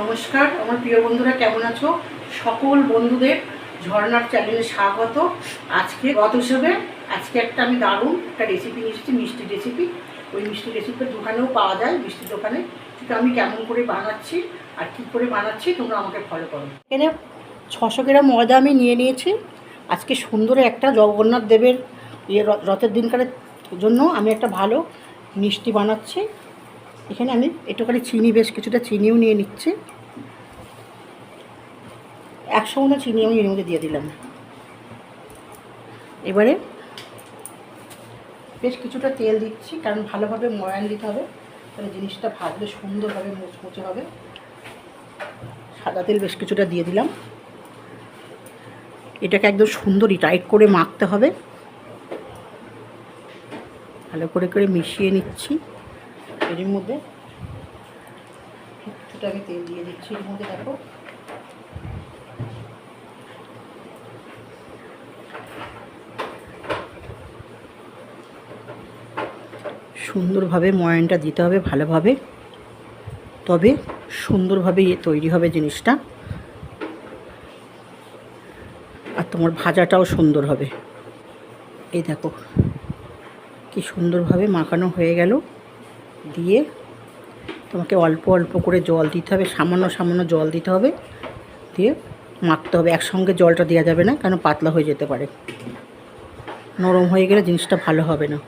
নমস্কার, আমার প্রিয় বন্ধুরা, কেমন আছো? সকল বন্ধুদের ঝর্নার চ্যানেলে স্বাগত। আজকে গত হিসেবে আজকে একটা আমি দারুণ একটা রেসিপি নিয়ে এসেছি, মিষ্টি রেসিপি ওই মিষ্টি রেসিপি দোকানেও পাওয়া যায় মিষ্টির দোকানে। কিন্তু আমি কেমন করে বানাচ্ছি আর কী করে বানাচ্ছি তোমরা আমাকে ফলো করো। এখানে ছশো গ্রাম ময়দা আমি নিয়ে নিয়েছি। আজকে সুন্দর একটা জগন্নাথ দেবের ইয়ে রথের দিনকারের জন্য আমি একটা ভালো মিষ্টি বানাচ্ছি। এখানে আমি একটুখানি চিনি, বেশ কিছুটা চিনিও নিয়ে নিচ্ছি। একশো মতো চিনি আমি এর মধ্যে দিয়ে দিলাম। এবারে বেশ কিছুটা তেল দিচ্ছি, কারণ ভালোভাবে ময়ান দিতে হবে। তাহলে জিনিসটা ভাজলে সুন্দরভাবে মুচমুচে হবে। সাদা তেল বেশ কিছুটা দিয়ে দিলাম। এটাকে একদম সুন্দরই টাইট করে মাখতে হবে। ভালো করে করে মিশিয়ে নিচ্ছি। এর মধ্যে? কিছুটা আমি তেল দিয়ে দিচ্ছি এর মধ্যে দেখো। সুন্দরভাবে ময়ানটা দিতে হবে ভালোভাবে। তবে সুন্দরভাবে ইয়ে তৈরি হবে জিনিসটা। আর তোমার ভাজাটাও সুন্দর হবে। এই দেখো কি সুন্দরভাবে মাখানো হয়ে গেল। দিয়ে তোমাকে অল্প অল্প করে জল দিতে হবে, সামান্য সামান্য জল দিতে হবে, দিয়ে মাখতে হবে। একসঙ্গে জলটা দেওয়া যাবে না, কেন পাতলা হয়ে যেতে পারে। নরম হয়ে গেলে জিনিসটা ভালো হবে না।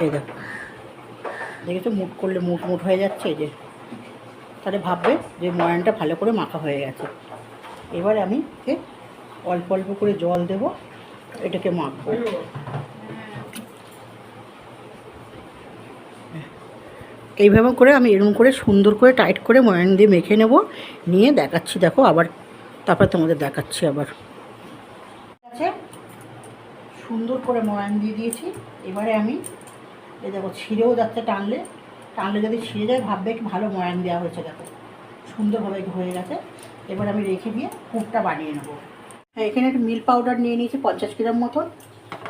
এই দেখো। দেখেছ? মুট করলে মুট মুট হয়ে যাচ্ছে যে। তাহলে ভাববে যে ময়ানটা ভালো করে মাখা হয়ে গেছে। এবারে আমি অল্প অল্প করে জল দেব, এটাকে মাখবো। এইভাবে করে আমি এরকম করে সুন্দর করে টাইট করে ময়ান দিয়ে মেখে নেব, নিয়ে দেখাচ্ছি, দেখো আবার, তারপর তোমাদের দেখাচ্ছি আবার। আছে, সুন্দর করে ময়ান দিয়ে দিয়েছি, এবারে আমি, এই দেখো ছিঁড়েও যাচ্ছে টানলে টানলে যদি ছিঁড়ে যায়, ভাববে কি ভালো ময়ান দেওয়া হয়েছে, দেখো। সুন্দরভাবে হয়ে গেছে, এবার আমি রেখে দিয়ে পুরটা বানিয়ে নেব। হ্যাঁ এখানে একটু মিল্ক পাউডার নিয়ে নিয়েছি, পঞ্চাশ গ্রাম মতন।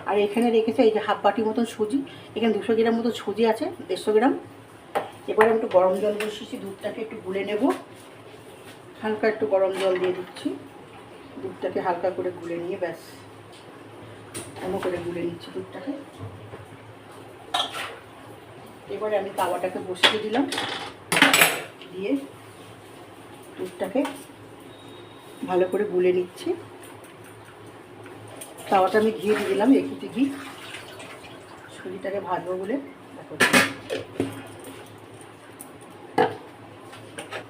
আর এখানে রেখেছে এই যে হাফ বাটি মতন সুজি। এখানে দুশো গ্রাম মতো সুজি আছে, দেড়শো গ্রাম। এবারে একটু গরম জল বসিয়েছি, দুধটাকে একটু গুলে নেব। হালকা একটু গরম জল দিয়ে দিচ্ছি। দুধটাকে হালকা করে গুলে নিয়ে, ব্যাস। এমন করে গুলে নিচ্ছি দুধটাকে। এবারে আমি তাওয়াটাকে বসিয়ে দিলাম। দিয়ে দুধটাকে ভালো করে গুলে নিচ্ছি। তাওয়াটা আমি ঘি দিয়ে দিলাম একটু ঘি। সুজিটাকে ভাজবো বলে। দেখো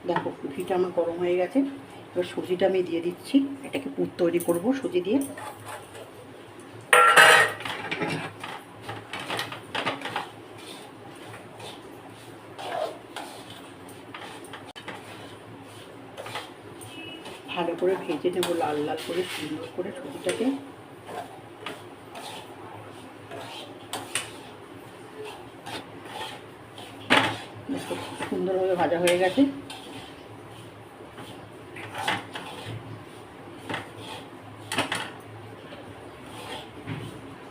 দেখো, ঘিটা আমার গরম হয়ে গেছে। এবার সুজিটা আমি দিয়ে দিচ্ছি। এটাকে পুর তৈরি করব সুজি দিয়ে। ভালো করে ভেজে নেব, লাল লাল করে, সুন্দর করে সুজিটাকে দেখো, সুন্দরভাবে ভাজা হয়ে গেছে।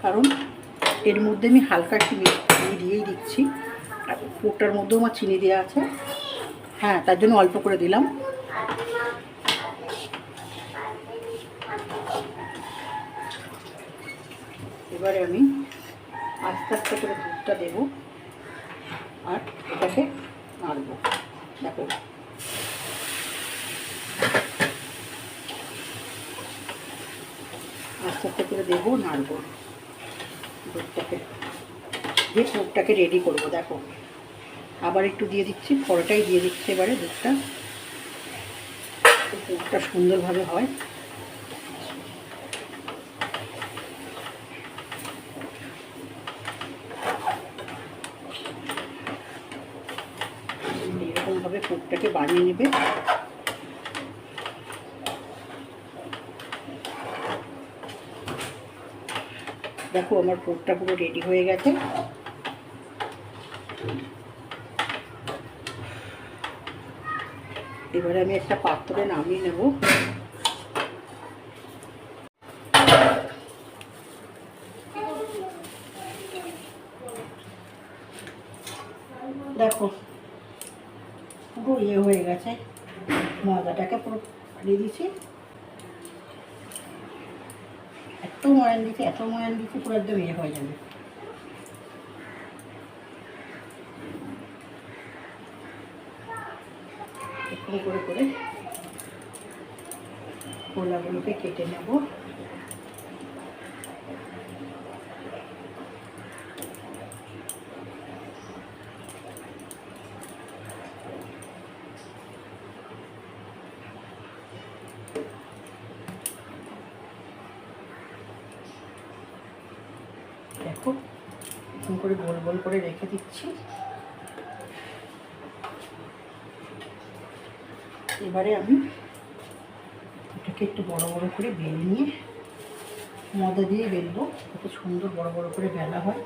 কারণ এর মধ্যে আমি হালকা একটু চিনি দিয়েই দিচ্ছি। আর পুরটার মধ্যেও আমার চিনি দেওয়া আছে। হ্যাঁ তার জন্য অল্প করে দিলাম। এবারে আমি আস্তে আস্তে করে দুধটা দেবো আর এটাকে নাড়বো দেখো আস্তে আস্তে করে দেবো নাড়বো দুধটাকে দিয়ে পুরটাকে রেডি করব, দেখো। আবার একটু দিয়ে দিচ্ছি, পরোটাই দিয়ে দিচ্ছি এবারে দুধটা। পুরটা সুন্দরভাবে হয়। এরকমভাবে পুরটাকে বানিয়ে নেবে। দেখো, আমার পুরটা পুরো রেডি হয়ে গেছে। এবারে আমি একটা পাত্রে নামিয়ে নেব। দেখো, পুরো ইয়ে হয়ে গেছে। ময়দাটাকে পুরো ফাটিয়ে দিছি এত ময়ান দিচ্ছি এত ময়ান দিচ্ছি পুরো একদম ইয়ে হয়ে যাবে। করে করে গোলাগুলোকে কেটে নেব। দেখো করে গোল গোল করে রেখে দিচ্ছি। এবারে আমি এটাকে একটু বড় বড় করে বেলে নিয়ে ময়দা দিয়ে বেলবো কত সুন্দর বড় বড় করে বেলা হয়।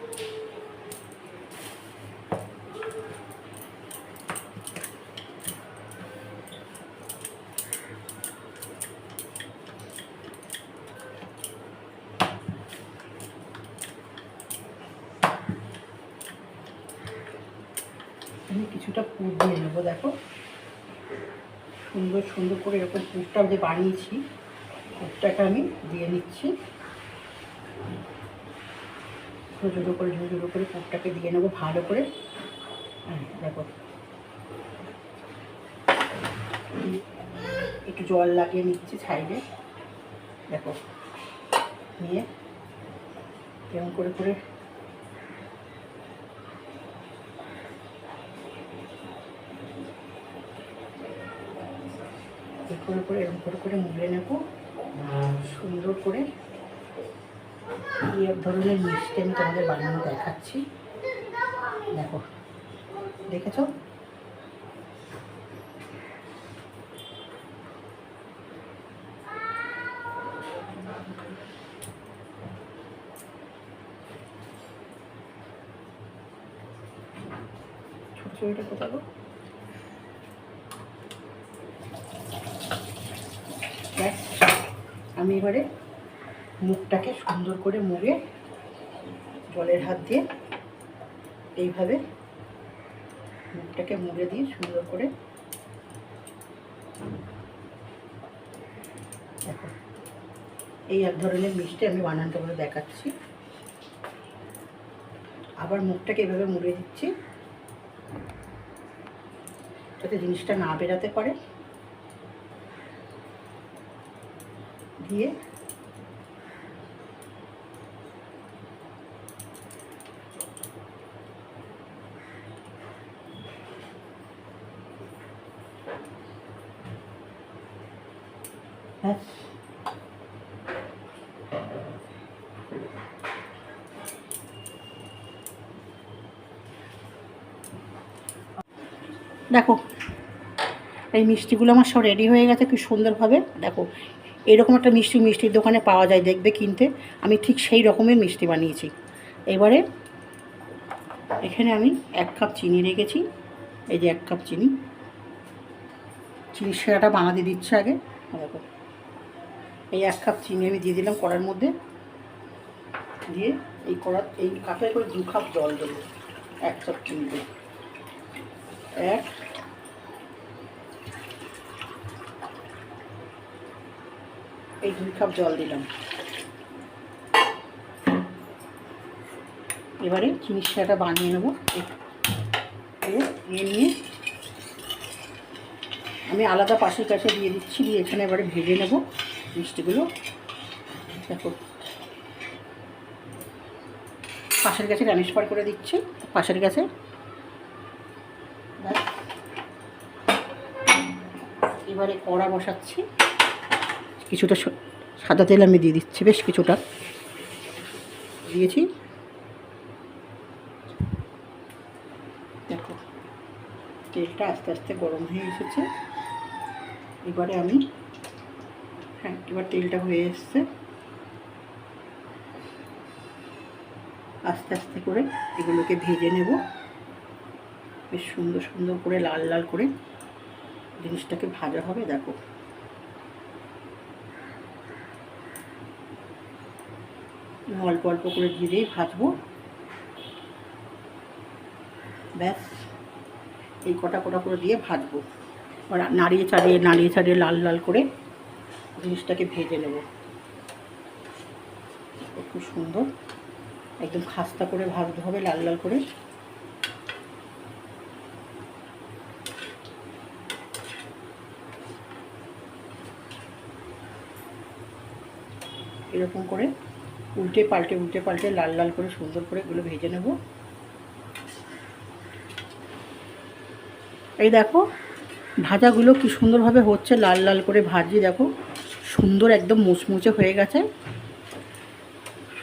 কিছুটা পুর দিয়ে নেব, দেখো। সুন্দর সুন্দর করে এরকম পুরটা যে বানিয়েছি, পুরটাকে আমি দিয়ে নিচ্ছি। ঝুড়ো ঝুড়ো করে ঝুড়ো ঝুড়ো করে পুরটাকে দিয়ে নেব ভালো করে। দেখো, একটু জল লাগিয়ে নিচ্ছি সাইডে। দেখো, নিয়ে এরকম করে করে করে করে এরকম করে করে মুড়ে নেব। সুন্দর করে এক ধরনের মিষ্টি আমি তোমাদের বানানো দেখাচ্ছি। দেখো, দেখেছ? ছোটো ছোটোটা কোথাও ব্যাস আমি এবারে মুখটাকে সুন্দর করে মুড়ে জলের হাত দিয়ে এইভাবে মুখটাকে মুড়ে দিয়ে সুন্দর করে এই এক ধরনের মিষ্টি আমি বানানটা করে দেখাচ্ছি। আবার মুখটাকে এভাবে মুড়ে দিচ্ছি, যাতে জিনিসটা না বেরাতে পারে। দিয়ে। দেখো এই মিষ্টিগুলো আমার সব রেডি হয়ে গেছে খুব সুন্দরভাবে। দেখো এরকম একটা মিষ্টি মিষ্টির দোকানে পাওয়া যায় দেখবে কিনতে। আমি ঠিক সেই রকমের মিষ্টি বানিয়েছি। এবারে এখানে আমি এক কাপ চিনি রেখেছি। এই যে এক কাপ চিনি। চিনির সেরাটা বানাতে দিচ্ছে আগে। দেখো। এই এক কাপ চিনি আমি দিয়ে দিলাম কড়ার মধ্যে। দিয়ে এই কড়া এই কাপে করে দু কাপ জল দেবো। এক কাপ চিনি দিয়ে এক এই দুই কাপ জল দিলাম। এবারে চিনির শিরাটা বানিয়ে নেব। নিয়ে নিয়ে আমি আলাদা পাশের কাছে দিয়ে দিচ্ছি, দিয়ে এখানে এবারে ভেজে নেব মিষ্টিগুলো। দেখো। পাশের কাছে ট্রান্সফার করে দিচ্ছি, পাশের কাছে। এবারে কড়া বসাচ্ছি। কিছুটা সাদা তেল আমি দিয়ে দিচ্ছি, বেশ কিছুটা। দিয়েছি। দেখো, তেলটা আস্তে আস্তে গরম হয়ে এসেছে। এবারে আমি হ্যাঁ এবার তেলটা হয়ে এসছে। আস্তে আস্তে করে এগুলোকে ভেজে নেব। বেশ সুন্দর সুন্দর করে লাল লাল করে জিনিসটাকে ভাজা হবে, দেখো। অল্প অল্প করে জিরেই ভাজবো। ব্যাস, এই কটা কটা করে দিয়ে ভাজবো। নাড়িয়ে চাড়িয়ে নাড়িয়ে চাড়িয়ে লাল লাল করে জিনিসটাকে ভেজে নেব। খুব সুন্দর। একদম খাস্তা করে ভাজতে হবে, লাল লাল করে। এরকম করে উল্টে পাল্টে উল্টে পাল্টে, লাল লাল করে, সুন্দর করে এগুলো ভেজে নেব। এই দেখো, ভাজাগুলো কি সুন্দরভাবে হচ্ছে, লাল লাল করে ভাজি, দেখো, সুন্দর একদম মুচমুচে হয়ে গেছে।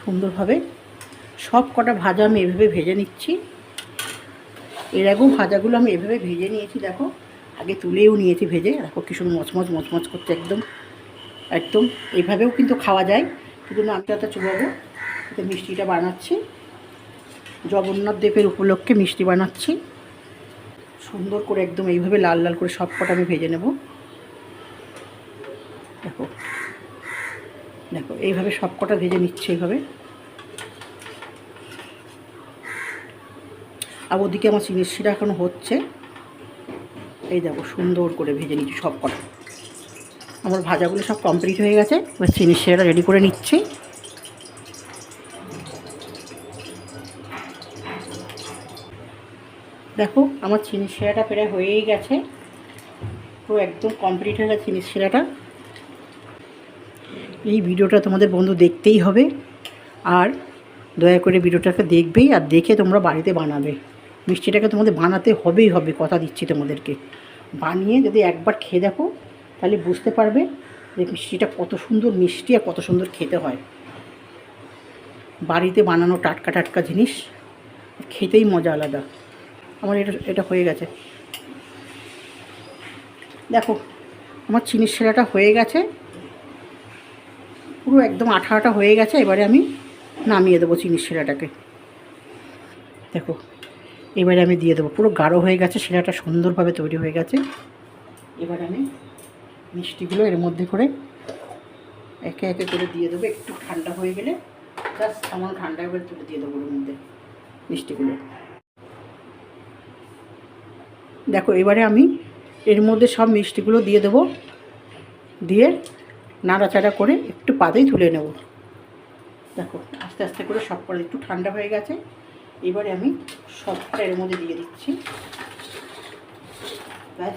সুন্দরভাবে সব কটা ভাজা আমি এভাবে ভেজে নিচ্ছি। এর আগেও ভাজাগুলো আমি এভাবে ভেজে নিয়েছি, দেখো, আগে তুলেও নিয়েছি ভেজে। দেখো কি সুন্দর মচমচ মচমচ করছে একদম একদম। এইভাবেও কিন্তু খাওয়া যায়। না আমি চুবাবো। এতে মিষ্টিটা বানাচ্ছি। জগন্নাথ দেবের উপলক্ষে মিষ্টি বানাচ্ছি। সুন্দর করে একদম এইভাবে লাল লাল করে সব কটা আমি ভেজে নেব। দেখো। দেখো, এইভাবে সব কটা ভেজে নিচ্ছে এইভাবে। আর ওদিকে আমার চিনির শিরা এখন হচ্ছে। এই দেখো, সুন্দর করে ভেজে নিচ্ছি সব কটা। আমার ভাজাগুলো সব কমপ্লিট হয়ে গেছে। এবার চিনির শিরাটা রেডি করে নিচ্ছি। দেখো, আমার চিনির শিরাটা প্রায় হয়েই গেছে। পুরো একদম কমপ্লিট হয়ে গেছে চিনির শিরাটা। এই ভিডিওটা তোমাদের বন্ধু দেখতেই হবে। আর দয়া করে ভিডিওটাকে দেখবেই আর দেখে তোমরা বাড়িতে বানাবে। মিষ্টিটাকে তোমাদের বানাতে হবেই হবে, কথা দিচ্ছি তোমাদেরকে। বানিয়ে যদি একবার খেয়ে দেখো তাহলে বুঝতে পারবে যে মিষ্টিটা কত সুন্দর মিষ্টি আর কত সুন্দর খেতে হয়। বাড়িতে বানানো টাটকা টাটকা জিনিস, খেতেই মজা আলাদা। আমার এটা এটা হয়ে গেছে। দেখো, আমার চিনির শিরাটা হয়ে গেছে। পুরো একদম আঠা আঠা হয়ে গেছে, এবারে আমি নামিয়ে দেবো চিনির শিরাটাকে দেখো, এবারে আমি দিয়ে দেবো। পুরো গাঢ় হয়ে গেছে শিরাটা সুন্দরভাবে তৈরি হয়ে গেছে। এবার আমি মিষ্টিগুলো এর মধ্যে করে একে একে করে দিয়ে দেবো। একটু ঠান্ডা হয়ে গেলে জাস্ট আমার ঠান্ডা করে তুলে দিয়ে দেবো মধ্যে মিষ্টিগুলো। দেখো, এবারে আমি এর মধ্যে সব মিষ্টিগুলো দিয়ে দেবো। দিয়ে নাড়াচাড়া করে একটু পাতেই তুলে নেব। দেখো, আস্তে আস্তে করে সব করে একটু ঠান্ডা হয়ে গেছে। এবারে আমি সবটা এর মধ্যে দিয়ে দিচ্ছি। ব্যাস।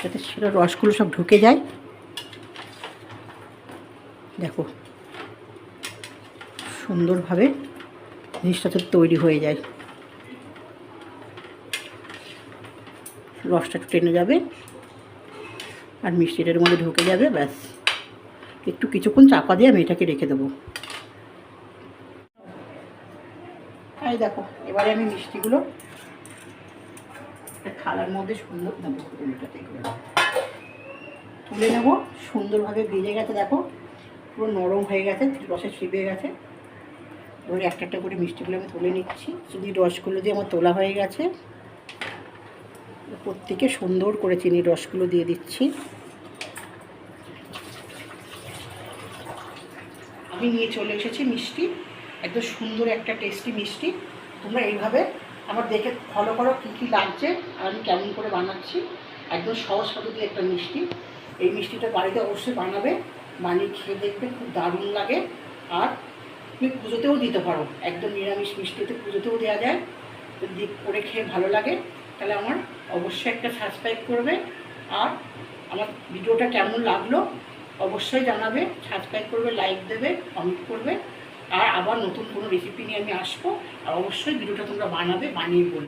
যাতে সেটা রসগুলো সব ঢুকে যায়। দেখো, সুন্দরভাবে জিনিসটা তো তৈরি হয়ে যায়। রসটা একটু টেনে যাবে আর মিষ্টিটার মধ্যে ঢুকে যাবে, ব্যাস। একটু কিছুক্ষণ চাপা দিয়ে আমি এটাকে রেখে দেবো। এই দেখো, এবারে আমি মিষ্টিগুলো থালার মধ্যে সুন্দর নেব উল্টাতে করে তুলে নেব, সুন্দরভাবে ভেজে গেছে, দেখো। পুরো নরম হয়ে গেছে রসে চিপে গেছে। এবারে একটা একটা করে মিষ্টিগুলো আমি তুলে নিচ্ছি। শুধু রসগুলো দিয়ে আমার তোলা হয়ে গেছে। প্রত্যেকে সুন্দর করে চিনির রসগুলো দিয়ে দিচ্ছি। আমি নিয়ে চলে এসেছি মিষ্টি, একদম সুন্দর একটা টেস্টি মিষ্টি। তোমরা এইভাবে আমার দেখে ফলো করো কী কী লাগছে আর আমি কেমন করে বানাচ্ছি। একদম সহজ পদ্ধতি একটা মিষ্টি। এই মিষ্টিটা বাড়িতে অবশ্যই বানাবে। বানিয়ে খেয়ে দেখবে, খুব দারুণ লাগে। আর তুমি পুজোতেও দিতে পারো। একদম নিরামিষ মিষ্টিতে পুজোতেও দেওয়া যায়। যদি করে খেয়ে ভালো লাগে, তাহলে আমার অবশ্যই একটা সাবস্ক্রাইব করবে। আর আমার ভিডিওটা কেমন লাগল, অবশ্যই জানাবে। সাবস্ক্রাইব করবে লাইক দেবে কমেন্ট করবে। আর আবার নতুন কোনো রেসিপি নিয়ে আমি আসব, আর অবশ্যই ভিডিওটা তোমরা বানাবে, বানিয়ে বলবে।